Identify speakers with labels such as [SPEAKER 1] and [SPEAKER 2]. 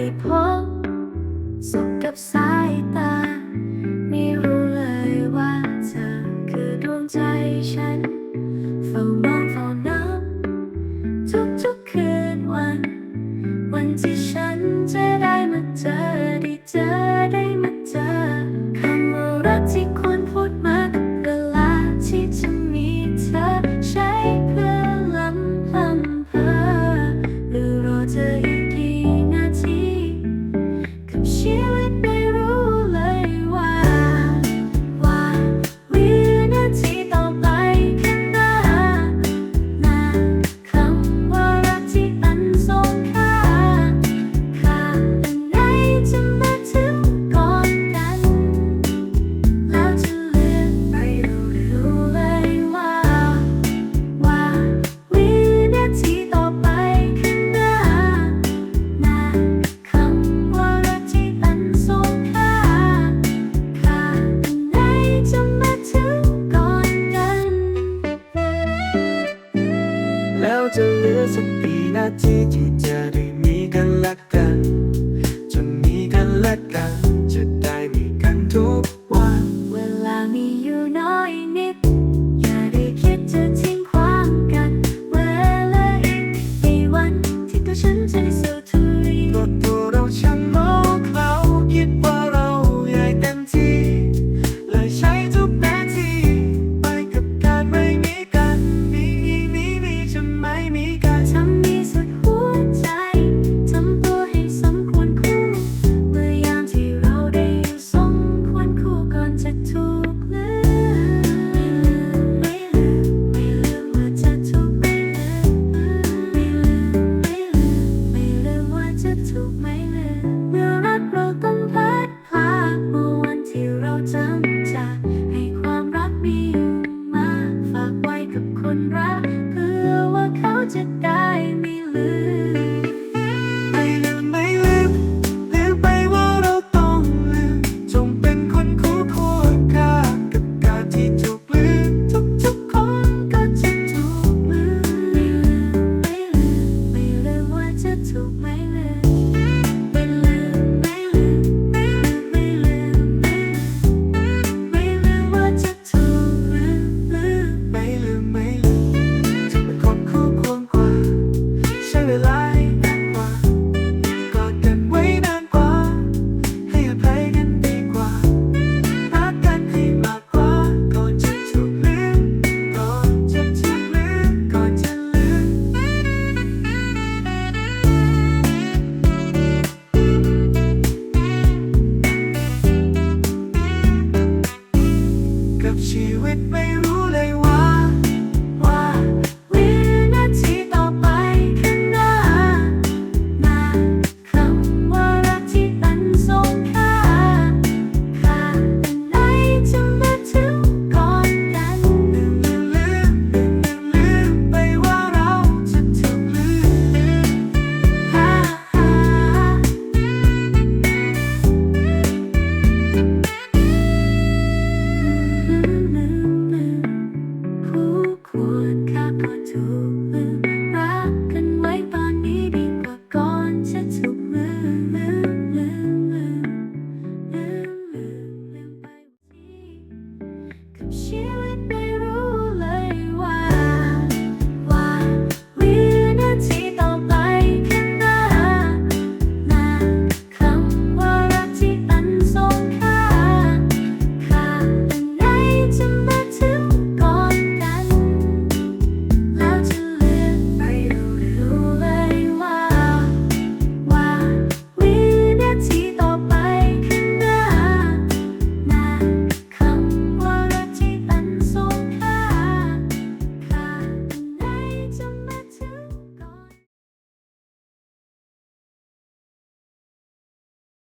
[SPEAKER 1] ได้พบ สุขกับสายตา ไม่รู้เลยว่าเธอคือดวงใจฉัน
[SPEAKER 2] แล้วจะเหลือสักกี่นาทีที่จะได้มีกันและกัน
[SPEAKER 1] with me.